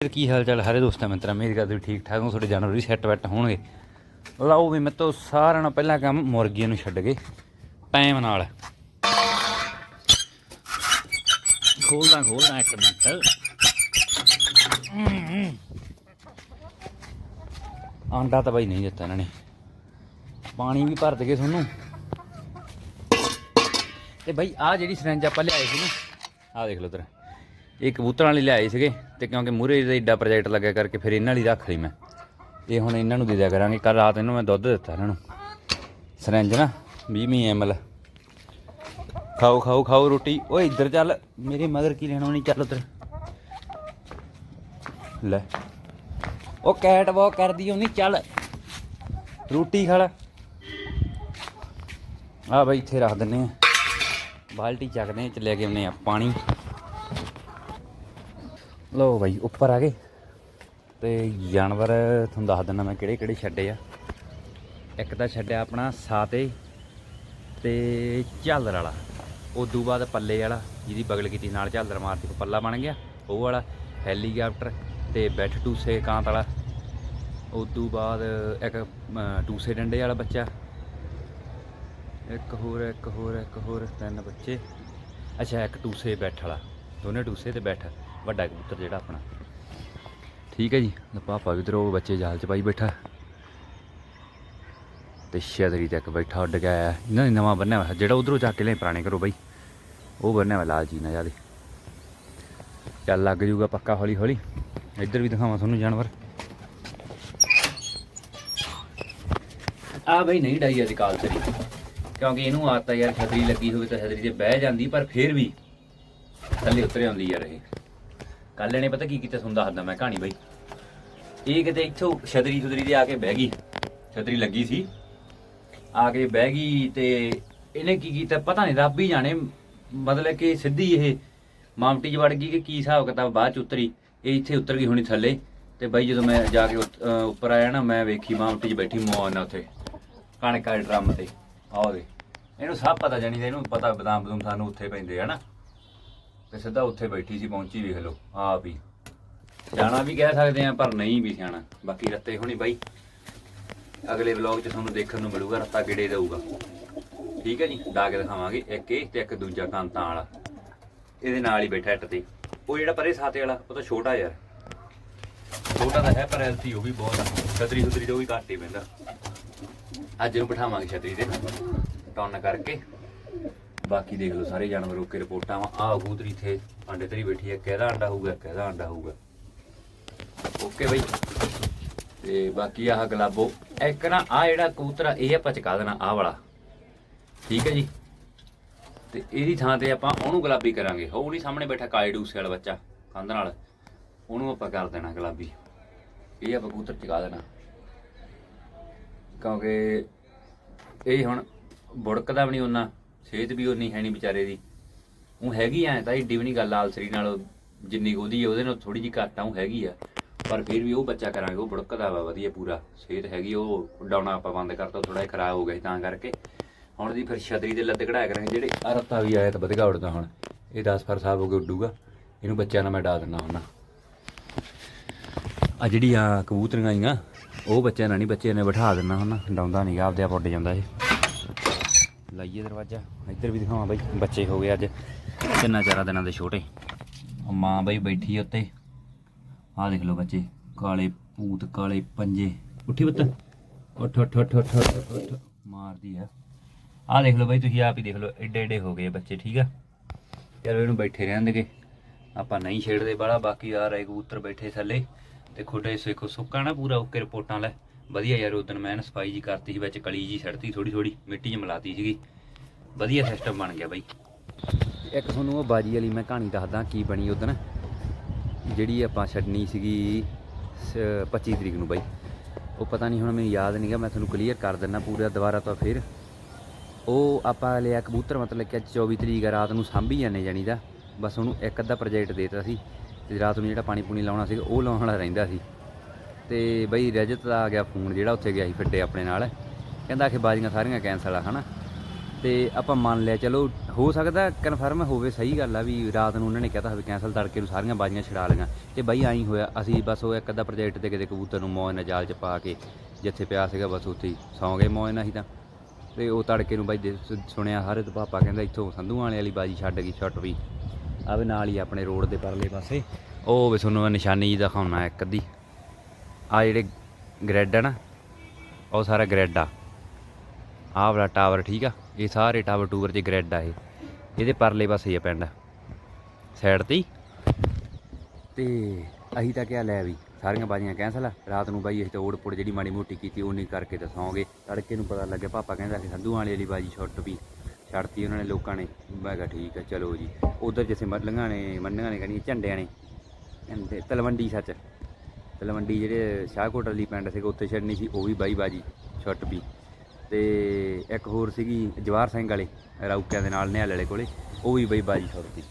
ਫਿਰ ਕੀ ਹਾਲ ਚਾਲ? ਹਰੇ ਦੋਸਤਾਂ, ਮਿੱਤਰਾਂ ਮੇਰੀ ਗੱਲ ਵੀ ਠੀਕ ਠਾਕ ਹੋ, ਤੁਹਾਡੇ ਜਾਨਵਰ ਵੀ ਸੈੱਟ ਵੈਟ ਹੋਣਗੇ। ਲਓ ਵੀ ਮੇਰੇ ਤੋਂ ਸਾਰਿਆਂ ਨਾਲ ਪਹਿਲਾਂ ਕੰਮ ਮੁਰਗੀਆਂ ਨੂੰ ਛੱਡ ਕੇ ਟਾਈਮ ਨਾਲ। ਖੋਲਦਾ ਖੋਲਦਾ ਇੱਕ ਮਿੰਟ। ਆਂਡਾ ਤਾਂ ਬਾਈ ਨਹੀਂ ਦਿੱਤਾ ਇਹਨਾਂ ਨੇ। ਪਾਣੀ ਵੀ ਭਰ ਦਗੇ ਤੁਹਾਨੂੰ। ਤੇ ਬਾਈ ਆ ਜਿਹੜੀ ਸਿਰੰਜ ਆਪਾਂ ਲਿਆਏ ਸੀ ਨਾ ਆ ਦੇਖ ਲਓ ਤੇਰਾ ਇਹ ਕਬੂਤਰਾਂ ਲਈ ਲਿਆਏ ਸੀਗੇ ਤੇ ਕਿਉਂਕਿ ਮੂਰੇ ਦਾ ਏਡਾ ਪ੍ਰੋਜੈਕਟ ਲੱਗਿਆ ਕਰਕੇ ਫਿਰ ਇਹਨਾਂ ਲਈ ਰੱਖ ਲਈ ਮੈਂ। ਇਹ ਹੁਣ ਇਹਨਾਂ ਨੂੰ ਦੇ ਦਿਆ ਕਰਾਂਗੇ। ਕੱਲ ਰਾਤ ਇਹਨੂੰ ਮੈਂ ਦੁੱਧ ਦਿੱਤਾ ਇਹਨਾਂ ਨੂੰ। ਸਿਰੰਜ ਨਾ 20 ਐਮਐਲ ਖਾਓ ਖਾਓ ਖਾਓ ਰੋਟੀ। ਓਏ, ਇੱਧਰ ਚੱਲ। ਮੇਰੇ ਮਗਰ ਕੀ ਲੈਣਾ ਨਹੀਂ ਚੱਲ ਉਧਰ। ਲੈ। ਉਹ ਕੈਟ ਵਾਕ ਕਰਦੀ ਉਹ ਚੱਲ। ਰੋਟੀ ਖਾ ਲੈ। ਆ ਬਈ, ਇੱਥੇ ਰੱਖ ਦਿੰਨੇ ਆ। ਬਾਲਟੀ ਚੱਕਦੇ ਆ ਚ ਲੈ ਕੇ ਆਉਨੇ ਆ ਪਾਣੀ। ਲੋ ਬਾਈ, ਉੱਪਰ ਆ ਗਏ। ਤੇ ਜਾਨਵਰ ਤੁਹਾਨੂੰ ਦੱਸ ਦਿੰਦਾ ਮੈਂ ਕਿਹੜੇ ਕਿਹੜੇ ਛੱਡੇ ਆ। ਇੱਕ ਤਾਂ ਛੱਡਿਆ ਆਪਣਾ ਸਾਤੇ ਤੇ ਝਾਲਰ ਵਾਲਾ। ਉਦੋਂ ਬਾਅਦ ਪੱਲੇ ਵਾਲਾ, ਜਿਹਦੀ ਬਗਲ ਕੀਤੀ ਨਾਲ ਝਾਲਰ ਮਾਰਤੀ, ਪੱਲਾ ਬਣ ਗਿਆ, ਉਹ ਵਾਲਾ, ਹੈਲੀਕਾਪਟਰ ਤੇ ਬੈਠ ਟੂਸੇ ਕਾਂਤ ਵਾਲਾ। ਉਦੋਂ ਬਾਅਦ ਇੱਕ ਟੂਸੇ ਡੰਡੇ ਵਾਲਾ ਬੱਚਾ। ਇੱਕ ਹੋਰ ਇੱਕ ਹੋਰ ਇੱਕ ਹੋਰ, ਤਿੰਨ ਬੱਚੇ। ਅੱਛਾ, ਇੱਕ ਟੂਸੇ ਬੈਠ ਵਾਲਾ, ਦੋਨੇ ਟੂਸੇ ਤੇ ਬੈਠ। ਵੱਡਾ ਕਬੂਤਰ ਜਿਹੜਾ ਆਪਣਾ। ਠੀਕ ਹੈ ਜੀ ਤੇ ਪਾਪਾ ਵੀ ਉਹ ਬੱਚੇ ਜਾਲ ਚ ਪਾਈ ਬੈਠਾ। ਤੇ ਸ਼ੈਦਰੀ ਤੱਕ ਬੈਠਾ ਉੱਡ ਗਿਆ। ਇਹਨਾਂ ਨੇ ਨਵਾਂ ਬੰਨਿਆ ਹੋਇਆ ਜਿਹੜਾ ਉਧਰੋਂ ਚੱਕ ਕੇ ਲੈ ਪੁਰਾਣੇ ਕਰੋ ਬਾਈ। ਉਹ ਬੰਨਿਆ ਹੋਇਆ ਲਾਲ ਜੀ ਨਾ ਜਿਆਦੇ ਚੱਲ ਲੱਗ ਜੂਗਾ ਪੱਕਾ ਹੌਲੀ ਹੌਲੀ ਇੱਧਰ ਵੀ ਦਿਖਾਵਾਂ ਤੁਹਾਨੂੰ ਜਾਨਵਰ। ਆ ਬਈ ਨਹੀਂ ਡਾਈ ਅੱਜ ਕਾਲ ਤੇਰੀ। ਕਿਉਂਕਿ ਇਹਨੂੰ ਆਦਤ ਯਾਰ ਛਤਰੀ ਲੱਗੀ ਹੋਵੇ ਤਾਂ ਛਤਰੀ ਤੇ ਬਹਿ ਜਾਂਦੀ ਪਰ ਫੇਰ ਵੀ ਥੱਲੇ ਉਤਰ ਆਉਂਦੀ ਯਾਰ ਇਹ। ਕੱਲ ਇਹਨੇ ਪਤਾ ਕੀ ਕੀਤਾ ਤੁਹਾਨੂੰ ਦੱਸਦਾ ਮੈਂ ਕਹਾਣੀ ਬਈ। ਇਹ ਕਿਤੇ ਇੱਥੋਂ ਛਤਰੀ ਛਤਰੀ ਤੇ ਆ ਕੇ ਬਹਿ ਗਈ। ਛਤਰੀ ਲੱਗੀ ਸੀ। ਆ ਕੇ ਬਹਿ ਗਈ ਤੇ ਇਹਨੇ ਕੀ ਕੀਤਾ ਪਤਾ ਨਹੀਂ, ਰੱਬ ਹੀ ਜਾਣੇ। ਮਤਲਬ ਕਿ ਸਿੱਧੀ ਇਹ ਮਾਮਟੀ 'ਚ ਵੜ ਗਈ ਕਿ ਕੀ ਹਿਸਾਬ ਕਿਤਾਬ ਬਾਅਦ ਚ ਉਤਰੀ। ਇਹ ਇੱਥੇ ਉਤਰ ਗਈ ਹੋਣੀ ਥੱਲੇ। ਤੇ ਬਾਈ ਜਦੋਂ ਮੈਂ ਜਾ ਕੇ ਉੱਪਰ ਆਇਆ ਨਾ, ਮੈਂ ਵੇਖੀ ਮਾਮਟੀ 'ਚ ਬੈਠੀ ਮੌਨ ਨਾਲ ਉੱਥੇ। ਕਣਕ ਵਾਲੇ ਡਰਮ ਤੇ। ਆਹ ਦੇ ਇਹਨੂੰ ਸਭ ਪਤਾ ਜਾਣੀ ਇਹਨੂੰ ਪਤਾ ਬਦਾਮ ਬਦੂਮ ਸਾਨੂੰ ਉੱਥੇ ਪੈਂਦੇ ਆ ਨਾ। ਤੇ ਸਿੱਧਾ ਉੱਥੇ ਬੈਠੀ ਸੀ, ਪਹੁੰਚੀ ਵੇਖ ਲਓ, ਆਪ ਹੀ। ਸਿਆਣਾ ਵੀ ਕਹਿ ਸਕਦੇ ਆ ਪਰ ਨਹੀਂ ਵੀ ਸਿਆਣਾ। ਬਾਕੀ ਰੱਤੇ ਹੋਣੀ ਬਾਈ। ਅਗਲੇ ਵਲੌਗ 'ਚ ਤੁਹਾਨੂੰ ਦੇਖਣ ਨੂੰ ਮਿਲੂਗਾ ਰੱਤਾ ਕਿਹੜੇ ਦਊਗਾ ਠੀਕ ਹੈ ਜੀ? ਡਾ ਕੇ ਦਿਖਾਵਾਂਗੇ ਇੱਕ ਇਹ ਤੇ ਇੱਕ ਦੂਜਾ ਕਾਂਤਾਂ ਵਾਲਾ। ਇਹਦੇ ਨਾਲ ਹੀ ਬੈਠਾ ਇੱਟ ਤੇ। ਉਹ ਜਿਹੜਾ ਪਰੇ ਸਾਤੇ ਵਾਲਾ, ਉਹ ਤਾਂ ਛੋਟਾ ਯਾਰ। ਛੋਟਾ ਤਾਂ ਹੈ, ਪਰ ਐਲਤੀ ਉਹ ਵੀ ਬਹੁਤ ਆ। ਛਤਰੀ ਛਤਰੀ ਤੋਂ ਵੀ ਘੱਟ ਹੀ ਪੈਂਦਾ। ਅੱਜ ਨੂੰ ਬਿਠਾਵਾਂਗੇ ਛਤਰੀ ਤੇ। ਟੌਨ ਕਰਕੇ। ਬਾਕੀ ਦੇਖ ਲਓ ਸਾਰੇ ਜਾਨਵਰ ਓਕੇ ਰਿਪੋਰਟਾਂ ਵਾ। ਆਹ ਕਬੂਤਰੀ ਇੱਥੇ ਅੰਡੇ ਤੇਰੀ ਬੈਠੀ ਹੈ ਕਿਹਦਾ ਅੰਡਾ ਹੋਊਗਾ, ਕਿਹਦਾ ਅੰਡਾ ਹੋਊਗਾ। ਓਕੇ ਬਈ। ਤੇ ਬਾਕੀ ਆਹ ਗਲਾਬੋ, ਇੱਕ ਨਾ ਆ ਜਿਹੜਾ ਕਬੂਤਰ ਆ, ਇਹ ਆਪਾਂ ਚਕਾ ਦੇਣਾ, ਆਹ ਵਾਲਾ। ਠੀਕ ਹੈ ਜੀ? ਤੇ ਇਹਦੀ ਥਾਂ ਤੇ ਆਪਾਂ ਉਹਨੂੰ ਗੁਲਾਬੀ ਕਰਾਂਗੇ। ਉਹ ਨਹੀਂ ਸਾਹਮਣੇ ਬੈਠਾ ਕਾਲੇ ਡੂਸੇ ਵਾਲਾ ਬੱਚਾ, ਕੰਧ ਨਾਲ। ਉਹਨੂੰ ਆਪਾਂ ਕਰ ਦੇਣਾ ਗੁਲਾਬੀ। ਇਹ ਆਪਾਂ ਕਬੂਤਰ ਚਕਾ ਦੇਣਾ। ਕਿਉਂਕਿ ਇਹ ਹੁਣ ਬੁੜਕਦਾ ਵੀ ਨਹੀਂ ਉਹਨਾਂ। ਸਿਹਤ ਵੀ ਉਨੀ ਹੈ ਨਹੀਂ ਵਿਚਾਰੇ ਦੀ। ਉਹ ਹੈਗੀ ਐ ਤਾਂ ਏਡੀ ਵੀ ਨਹੀਂ ਗੱਲ ਆਲਸਰੀ ਨਾਲ, ਜਿੰਨੀ ਕੁ ਉਹਦੀ ਉਹਦੇ ਨਾਲ ਥੋੜੀ ਜੀ ਘੱਟ ਆ ਉਹ ਹੈਗੀ ਆ। ਪਰ ਫਿਰ ਵੀ ਉਹ ਬੱਚਾ ਕਰਾਂਗੇ, ਉਹ ਬੁੜਕਦਾ ਵਾ ਵਧੀਆ ਪੂਰਾ। ਸਿਹਤ ਹੈਗੀ, ਉਹ ਡਾਉਣਾ ਆਪਾਂ ਬੰਦ ਕਰਤਾ ਥੋੜਾ ਜਿਹਾ ਖਰਾਬ ਹੋ ਗਿਆ ਸੀ ਤਾਂ ਕਰਕੇ। ਹੁਣ ਦੀ ਫਿਰ ਛਤਰੀ ਦੇ ਲੱਤ ਕਢਾਇਆ ਕਰਾਂਗੇ ਜਿਹੜੇ ਆਹ ਰੱਤਾ ਵੀ ਆਇਆ ਤਾਂ ਵਧਗਾ ਉੜਦਾ ਹੁਣ। ਇਹ 10 ਫਰ ਸਾਹਿਬ ਹੋ ਕੇ ਉੱਡੂਗਾ। ਇਹਨੂੰ ਬੱਚਿਆਂ ਨਾਲ ਮੈਂ ਡਾ ਦਿੰਦਾ ਹੁਣ ਆ ਜਿਹੜੀ ਆ ਕਬੂਤਰੀਆਂ ਆਈਆਂ, ਉਹ ਬੱਚਿਆਂ ਨਾਲ ਨਹੀਂ ਬੱਚੇ ਨੇ ਬਿਠਾ ਦਿੰਦਾ ਹੁਣ ਡਾਉਂਦਾ ਨਹੀਂ ਆਪਦੇ ਆਪ ਉੱਡ ਜਾਂਦਾ ਇਹ। ਲਾਈਏ ਦਰਵਾਜ਼ਾ। ਇੱਧਰ ਵੀ ਦਿਖਾਵਾਂ ਬਾਈ ਬੱਚੇ ਹੋ ਗਏ ਅੱਜ। ਤਿੰਨਾਂ ਚਾਰਾਂ ਦਿਨਾਂ ਦੇ ਛੋਟੇ। ਮਾਂ ਬਾਈ ਬੈਠੀ ਉੱਤੇ। ਆਹ ਦੇਖ ਲਓ ਬੱਚੇ ਕਾਲੇ ਭੂਤ ਕਾਲੇ ਪੰਜੇ। ਉੱਠੀ ਬੱਤ ਉੱਠ ਉੱਠ ਉੱਠ ਉੱਠ ਉੱਠ, ਉੱਠ ਮਾਰਦੀ ਆ। ਆਹ ਦੇਖ ਲਓ ਬਾਈ ਤੁਸੀਂ ਆਪ ਹੀ ਦੇਖ ਲਓ ਏਡੇ ਏਡੇ ਹੋ ਗਏ ਬੱਚੇ ਠੀਕ ਆ? ਯਾਰ ਇਹਨੂੰ ਬੈਠੇ ਰਹਿਣ ਰਹਿਣਗੇ ਆਪਾਂ ਨਹੀਂ ਛੇੜਦੇ ਬਾਲਾ ਬਾਕੀ ਆ ਰਹੇ ਕਬੂਤਰ ਬੈਠੇ ਥੱਲੇ। ਤੇ ਖੁੱਡੇ ਸੇਖੋ ਸੁੱਕਾ ਨਾ ਪੂਰਾ ਓਕੇ ਰਿਪੋਰਟਾਂ ਲੈ। ਵਧੀਆ ਯਾਰ ਉਦੋਂ ਮੈਂ ਸਫ਼ਾਈ ਜੀ ਕਰਤੀ ਸੀ ਵਿੱਚ ਕਲੀ ਜੀ ਛੱਡਤੀ ਥੋੜੀ ਥੋੜੀ ਮਿੱਟੀ 'ਚ ਮਿਲਾਤੀ ਸੀਗੀ। ਵਧੀਆ ਸਿਸਟਮ ਬਣ ਗਿਆ ਬਾਈ। ਇੱਕ ਤੁਹਾਨੂੰ ਉਹ ਬਾਜੀ ਵਾਲੀ ਮੈਂ ਕਹਾਣੀ ਦੱਸਦਾ ਕੀ ਬਣੀ ਉਦੋਂ ਜਿਹੜੀ ਆਪਾਂ ਛੱਡਣੀ ਸੀਗੀ ਸ- 25 ਤਰੀਕ ਨੂੰ ਬਾਈ। ਉਹ ਪਤਾ ਨਹੀਂ ਹੁਣ ਮੈਨੂੰ ਯਾਦ ਨਹੀਂਗਾ ਮੈਂ ਤੁਹਾਨੂੰ ਕਲੀਅਰ ਕਰ ਦਿੰਦਾ ਪੂਰਾ ਦੁਬਾਰਾ ਤੋਂ ਫਿਰ। ਉਹ ਆਪਾਂ ਲਿਆ ਕਬੂਤਰ, ਮਤਲਬ ਕਿ ਅੱਜ 24 ਤਰੀਕ ਰਾਤ ਨੂੰ ਸਾਂਭੀ ਜਾਂਦੇ ਜਾਣੀ ਦਾ। ਬਸ ਉਹਨੂੰ ਇੱਕ ਅੱਧਾ ਪ੍ਰੋਜੈਕਟ ਦੇਤਾ ਸੀ। ਤੇ ਰਾਤ ਨੂੰ ਜਿਹੜਾ ਪਾਣੀ ਪੂਣੀ ਲਾਉਣਾ ਸੀ, ਉਹ ਲਾਉਣ ਵਾਲਾ ਰਹਿੰਦਾ ਸੀ। ਤੇ ਬਈ ਰਜਤ ਦਾ ਆ ਗਿਆ ਫੋਨ ਜਿਹੜਾ ਉੱਥੇ ਗਿਆ ਸੀ ਫਿੱਟੇ ਆਪਣੇ ਨਾਲ। ਕਹਿੰਦਾ ਕਿ ਬਾਜ਼ੀਆਂ ਸਾਰੀਆਂ ਕੈਂਸਲ ਆ, ਹਨਾ? ਤੇ ਆਪਾਂ ਮੰਨ ਲਿਆ, ਚਲੋ ਹੋ ਸਕਦਾ ਕਨਫਰਮ ਹੋਵੇ ਸਹੀ ਗੱਲ ਆ ਵੀ ਰਾਤ ਨੂੰ ਉਹਨਾਂ ਨੇ ਕਹਿਤਾ ਹੋਵੇ ਕੈਂਸਲ ਤੜਕੇ ਨੂੰ ਸਾਰੀਆਂ ਬਾਜ਼ੀਆਂ ਛਡਾ ਲਈਆਂ। ਤੇ ਬਾਈ ਆਈ ਹੋਇਆ, ਅਸੀਂ ਬਸ ਉਹ ਇੱਕ ਅੱਧਾ ਪ੍ਰੋਜੈਕਟ ਤੇ ਕਿਤੇ ਕਬੂਤਰ ਨੂੰ ਮੌਜ ਨਾਲ ਜਾਲ ਚ ਪਾ ਕੇ ਜਿੱਥੇ ਪਿਆ ਸੀਗਾ ਬਸ ਉੱਥੇ ਹੀ ਸੌਂ ਗਏ ਮੌਜ ਨਾਲ ਹੀ ਤਾਂ। ਤੇ ਉਹ ਤੜਕੇ ਨੂੰ ਬਾਈ ਦੇ- ਸੁਣਿਆ ਹਰ ਪਾਪਾ ਕਹਿੰਦਾ ਇੱਥੋਂ ਸੰਧੂ ਵਾਲੇ ਵਾਲੀ ਬਾਜੀ ਛੱਡ ਗਈ, ਛੁੱਟ ਵੀ। ਆਵੇ ਨਾਲ ਹੀ ਆਪਣੇ ਰੋਡ ਦੇ ਪਰਲੇ ਪਾਸੇ, ਉਹ ਵੀ ਤੁਹਾਨੂੰ ਮੈਂ ਨਿਸ਼ਾਨੀ ਜੀ ਦਿਖਾਉਣਾ ਇੱਕ ਅੱਧੀ। ਆ ਜਿਹੜੇ ਗ੍ਰੈਡ ਆ ਨਾ, ਉਹ ਸਾਰਾ ਗ੍ਰੈਡ ਆ। ਆਹ ਵਾਲਾ ਟਾਵਰ ਠੀਕ ਆ, ਇਹ ਸਾਰੇ ਟਾਵਰ ਟੂਵਰ 'ਚ ਗ੍ਰੈਡ ਆ ਇਹ। ਇਹਦੇ ਪਰਲੇ ਪਾਸੇ ਆ ਪਿੰਡ। ਸਾਈਡ ਤੇ ਹੀ। ਤੇ ਅਸੀਂ ਤਾਂ ਕਿਹਾ ਲੈ ਵੀ, ਸਾਰੀਆਂ ਬਾਜ਼ੀਆਂ ਕੈਂਸਲ ਆ। ਰਾਤ ਨੂੰ ਬਾਈ ਅਸੀਂ ਤਾਂ ਓੜ ਪੁੜ ਜਿਹੜੀ ਮਾੜੀ ਮੋਟੀ ਕੀਤੀ ਉਹ ਨਹੀਂ ਕਰਕੇ ਤਾਂ ਤੜਕੇ ਨੂੰ ਪਤਾ ਲੱਗਿਆ, ਪਾਪਾ ਕਹਿੰਦਾ ਕਿ ਸੰਧੂ ਵਾਲੀ ਵਾਲੀ ਬਾਜੀ ਛੁੱਟ ਵੀ ਛੱਡਤੀ ਉਹਨਾਂ ਨੇ ਲੋਕਾਂ ਨੇ। ਮੈਂ ਕਿਹਾ, ਠੀਕ ਆ, ਚਲੋ ਜੀ। ਉਧਰ ਜਿੱਥੇ ਮਰਲੀਆਂ ਨੇ, ਮੰਨੀਆਂ ਨੇ, ਕਹਿੰਦੀਆਂ ਝੰਡਿਆਂ ਨੇ। ਤੇ ਤਲਵੰਡੀ ਸੱਚ। ਤਲਵੰਡੀ ਜਿਹੜੇ ਸ਼ਾਹਕੋਟ ਵਾਲੀ ਪਿੰਡ ਸੀਗਾ, ਉੱਥੇ ਛੱਡਣੀ ਸੀ, ਉਹ ਵੀ ਬਾਈ ਬਾਜੀ ਛੁੱਟ ਵੀ ਤੇ ਇੱਕ ਹੋਰ ਸੀਗੀ ਜਵਾਰ ਸਿੰਘ ਵਾਲੇ ਰੌਕਿਆਂ ਦੇ ਨਾਲ, ਨਿਹਾਲ ਵਾਲੇ ਕੋਲੇ। ਉਹ ਵੀ ਬਈ ਬਾਜੀ ਛੁੱਟਦੀ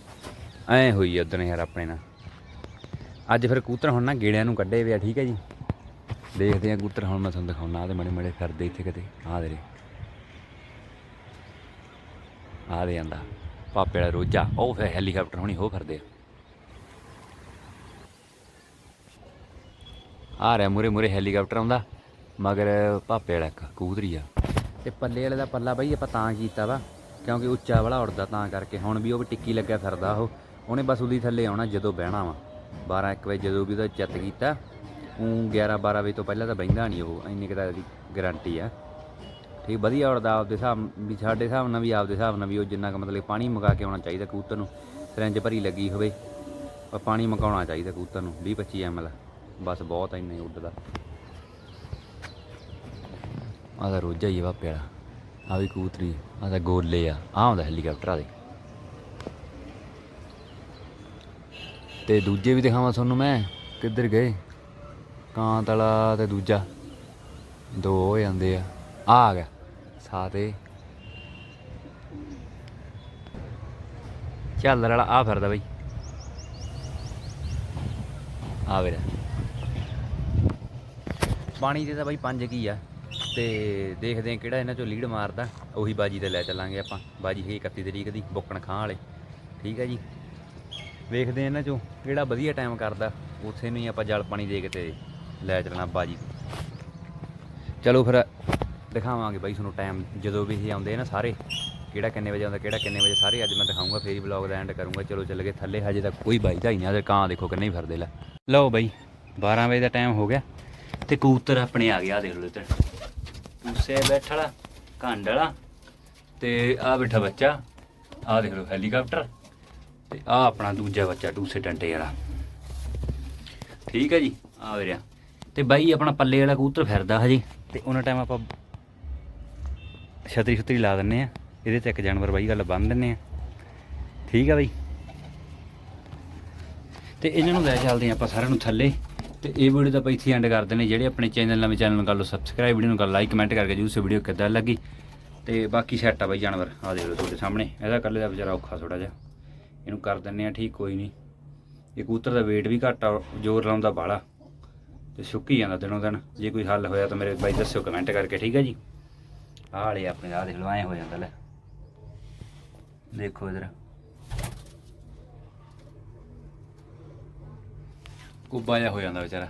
ਐ ਹੋਈ ਉਦੋਂ ਯਾਰ ਆਪਣੇ ਨਾਲ। ਅੱਜ ਫਿਰ ਕੂਤਰ ਹੁਣ ਨਾ ਗੇੜਿਆਂ ਨੂੰ ਕੱਢੇ ਵੇ ਆ ਠੀਕ ਹੈ ਜੀ? ਦੇਖਦੇ ਆ ਕੂਤਰ ਹੁਣ ਮੈਂ ਤੁਹਾਨੂੰ ਦਿਖਾਉਣਾ ਆ ਤੇ ਮੜੇ ਮੜੇ ਫਿਰਦੇ ਇੱਥੇ ਕਿਤੇ। ਆ ਦੇ ਰੇ। ਆ ਦੇ ਆਂਦਾ, ਪਾਪੇ ਵਾਲਾ ਰੋਜਾ। ਉਹ ਫਿਰ ਹੈਲੀਕਾਪਟਰ ਹੋਣੀ ਹੋ ਫਿਰਦੇ ਆ। ਆ ਰਿਹਾ ਮੂਰੇ ਮੂਰੇ ਹੈਲੀਕਾਪਟਰ ਆਉਂਦਾ, ਮਗਰ ਭਾਪੇ ਵਾਲਾ ਇੱਕ ਕਬੂਤਰੀ ਆ। ਤੇ ਪੱਲੇ ਵਾਲੇ ਦਾ ਪੱਲਾ ਬਾਈ, ਆਪਾਂ ਤਾਂ ਕੀਤਾ ਵਾ, ਕਿਉਂਕਿ ਉੱਚਾ ਵਾਲਾ ਉੜਦਾ ਤਾਂ ਕਰਕੇ। ਹੁਣ ਵੀ ਉਹ ਵੀ ਟਿੱਕੀ ਲੱਗਿਆ ਫਿਰਦਾ ਉਹ। ਉਹਨੇ ਬਸ ਉਹਦੀ ਥੱਲੇ ਆਉਣਾ ਜਦੋਂ ਬਹਿਣਾ ਵਾ। 12 1 ਵਜੇ ਜਦੋਂ ਵੀ ਉਹਦਾ ਚਿੱਤ ਕੀਤਾ ਉਹ 11 12 ਵਜੇ ਤੋਂ ਪਹਿਲਾਂ ਤਾਂ ਬਹਿੰਦਾ ਨਹੀਂ ਉਹ, ਇੰਨੀ ਕੁ ਤਾਂ ਦੀ ਗਾਰੰਟੀ ਆ। ਠੀਕ, ਵਧੀਆ ਉੜਦਾ ਆਪਦੇ ਹਿਸਾਬ ਵੀ ਸਾਡੇ ਹਿਸਾਬ ਨਾਲ ਵੀ, ਆਪਦੇ ਹਿਸਾਬ ਨਾਲ ਵੀ ਉਹ ਜਿੰਨਾ ਕੁ ਮਤਲਬ ਪਾਣੀ ਮਗਾ ਕੇ ਆਉਣਾ ਚਾਹੀਦਾ ਕਬੂਤਰ ਨੂੰ, ਸਿਰੰਜ ਭਰੀ ਲੱਗੀ ਹੋਵੇ ਪਾਣੀ ਮਕਾਉਣਾ ਚਾਹੀਦਾ ਕਬੂਤਰ ਨੂੰ 20 25 ਐਮਐਲ ਬਸ ਬਹੁਤ ਇੰਨਾ ਹੀ ਉੱਡਦਾ। ਆਹ ਦਾ ਰੋਜਾ ਹੀ ਆ ਬਾਪੇ ਵਾਲਾ। ਆ ਵੀ ਕਬੂਤਰੀ, ਆਹ ਦਾ ਗੋਲੇ ਆ। ਆਹ ਆਉਂਦਾ ਹੈਲੀਕਾਪਟਰ ਆ ਦੇ ਤੇ ਦੂਜੇ ਵੀ ਦਿਖਾਵਾਂ ਤੁਹਾਨੂੰ ਮੈਂ, ਕਿੱਧਰ ਗਏ? ਕਾਂਤ ਵਾਲਾ ਤੇ ਦੂਜਾ। ਦੋ ਹੋ ਜਾਂਦੇ ਆ। ਆ ਆ ਗਿਆ, ਸਾਤੇ। ਚੱਲ ਵਾਲਾ ਆ ਫਿਰਦਾ ਬਈ। ਆ ਵੀਰੇ ਪਾਣੀ ਦੇ ਤਾਂ ਬਾਈ ਪੰਜ ਕੀ ਆ। ਤੇ ਦੇਖਦੇ ਹਾਂ ਕਿਹੜਾ ਇਹਨਾਂ ਚੋਂ ਲੀਡ ਮਾਰਦਾ। ਉਹੀ ਬਾਜੀ ਤੇ ਲੈ ਚੱਲਾਂਗੇ ਆਪਾਂ। ਬਾਜੀ ਹੈਗੀ 31 ਤਰੀਕ ਦੀ, ਬੁੱਕਣ ਖਾਂ ਵਾਲੇ। ਠੀਕ ਹੈ ਜੀ। ਵੇਖਦੇ ਹਾਂ ਇਹਨਾਂ ਚੋਂ ਕਿਹੜਾ ਵਧੀਆ ਟਾਈਮ ਕਰਦਾ। ਉਥੇ ਨੂੰ ਹੀ ਆਪਾਂ ਜਲ ਪਾਣੀ ਦੇ ਕੇ ਤੇ ਲੈ ਚੱਲਣਾ ਬਾਜੀ ਚਲੋ ਫਿਰ ਦਿਖਾਵਾਂਗੇ ਬਾਈ ਤੁਹਾਨੂੰ ਟਾਈਮ ਜਦੋਂ ਵੀ ਇਹ ਆਉਂਦੇ ਨਾ ਸਾਰੇ। ਕਿਹੜਾ ਕਿੰਨੇ ਵਜੇ ਆਉਂਦਾ, ਕਿਹੜਾ ਕਿੰਨੇ ਵਜੇ ਸਾਰੇ। ਅੱਜ ਮੈਂ ਦਿਖਾਉਂਗਾ ਫੇਰ ਹੀ ਵਲੌਗ ਦਾ ਐਂਡ ਕਰੂੰਗਾ। ਚਲੋ ਚੱਲ ਗਏ ਥੱਲੇ, ਹਜੇ ਤੱਕ ਕੋਈ ਬਾਈ ਦਾ ਹੀ ਨਹੀਂ ਆ ਕਾਂ ਦੇਖੋ ਕਿੰਨੇ ਹੀ ਫਿਰਦੇ ਲੈ। ਲਓ ਬਾਈ 12 ਵਜੇ ਦਾ ਟਾਈਮ ਹੋ ਗਿਆ। ਤੇ ਕਬੂਤਰ ਆਪਣੇ ਆ ਗਿਆ ਦੇਖ ਲਓ ਇੱਧਰ। ਪੂਸੇ ਬੈਠਾ ਵਾਲਾ ਕੰਡ ਵਾਲਾ, ਤੇ ਆ ਬੈਠਾ ਬੱਚਾ ਆ ਦੇਖ ਲਓ ਹੈਲੀਕਾਪਟਰ, ਤੇ ਆ ਆਪਣਾ ਦੂਜਾ ਬੱਚਾ ਟੂਸੇ ਡੰਡੇ ਵਾਲਾ। ਠੀਕ ਹੈ ਜੀ, ਆ ਵੀਰਿਆ ਤੇ ਬਾਈ ਆਪਣਾ ਪੱਲੇ ਵਾਲਾ ਕਬੂਤਰ ਫਿਰਦਾ ਹਜੇ, ਤੇ ਉਹਨਾਂ ਟਾਈਮ ਆਪਾਂ ਛਤਰੀ ਛਤਰੀ ਲਾ ਦਿੰਨੇ ਆ ਇਹਦੇ ਤੇ ਇੱਕ ਜਾਨਵਰ ਬਾਈ ਗੱਲ ਬੰਨ ਦਿੰਨੇ ਆ ਠੀਕ ਆ ਬਾਈ। ਤੇ ਇਹਨਾਂ ਨੂੰ ਲੈ ਚੱਲਦੇ ਹਾਂ ਆਪਾਂ ਸਾਰਿਆਂ ਨੂੰ ਥੱਲੇ। ਤੇ ਇਹ ਵੀਡੀਓ ਤਾਂ ਆਪਾਂ ਇੱਥੇ ਐਂਡ ਕਰਦੇ ਨੇ ਜਿਹੜੇ ਆਪਣੇ ਚੈਨਲ ਨਵੇਂ ਚੈਨਲ ਨੂੰ ਕਰ ਲਓ ਸਬਸਕ੍ਰਾਈਬ ਵੀਡੀਓ ਨੂੰ ਕਰ ਲਾਈਕ ਕਮੈਂਟ ਕਰਕੇ ਜੂ ਸੇ ਵੀਡੀਓ ਕਿੱਦਾਂ ਲੱਗੀ। ਤੇ ਬਾਕੀ ਸੈੱਟ ਆ ਬਾਈ ਜਾਨਵਰ। ਆ ਦੇਖ ਲਓ ਤੁਹਾਡੇ ਸਾਹਮਣੇ। ਇਹਦਾ ਕੱਲੇ ਦਾ ਵਿਚਾਰਾ ਔਖਾ ਥੋੜਾ ਜਿਹਾ। ਇਹਨੂੰ ਕਰ ਦਿੰਨੇ ਆ ਠੀਕ, ਕੋਈ ਨਹੀਂ। ਇਹ ਕਬੂਤਰ ਦਾ weight ਵੀ ਘੱਟ ਆ, ਜ਼ੋਰ ਲਾਉਂਦਾ ਬਾਲਾ ਤੇ ਸੁੱਕੀ ਜਾਂਦਾ ਦਿਨੋਂ ਦਿਨ। ਜੇ ਕੋਈ ਹੱਲ ਹੋਇਆ ਤਾਂ ਮੇਰੇ ਬਾਈ ਦੱਸਿਓ ਕਮੈਂਟ ਕਰਕੇ, ਠੀਕ ਹੈ ਜੀ? ਆਹ ਵਾਲੇ ਆਪਣੇ, ਆਹ ਦੇਖ ਲਓ, ਐਂ ਹੋ ਜਾਂਦਾ ਲੈ। ਦੇਖੋ ਇਧਰ। ਕੁੱਬਾ ਜਿਹਾ ਹੋ ਜਾਂਦਾ ਵਿਚਾਰਾ।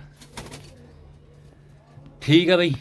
ਠੀਕ ਆ ਬਈ।